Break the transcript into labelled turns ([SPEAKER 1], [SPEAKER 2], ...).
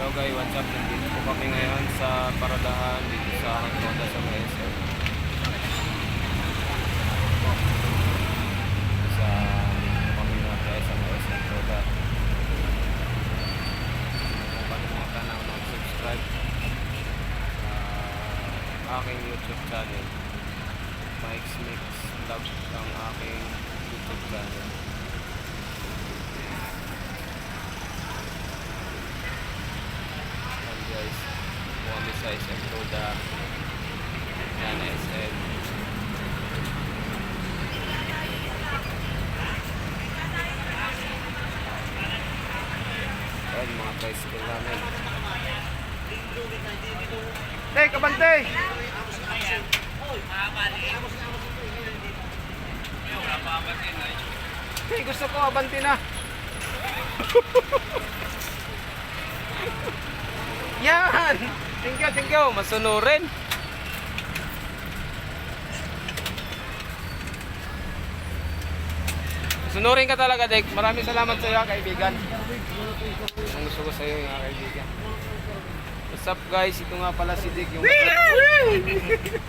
[SPEAKER 1] So guys, what's up? Nandito po kami ngayon sa paradahan dito sa Rotonda sa SM. Sa kami na sa SM Roda. Kalimutan na mag-subscribe sa aking YouTube channel. Mike's Mix Vlog ang aking YouTube channel. Yan guys, kung kami sa SM Roda, yan SM. Yan mga tricycle namin. Tay, kabante! Tay, gusto ko abante na. Yan! Thank you, thank you. Masunurin. Sunurin ka talaga, Dek. Maraming salamat sa iyo, kaibigan. Ang gusto ko sa iyo, kaibigan. What's up, guys? Ito nga pala si Dick. Yung...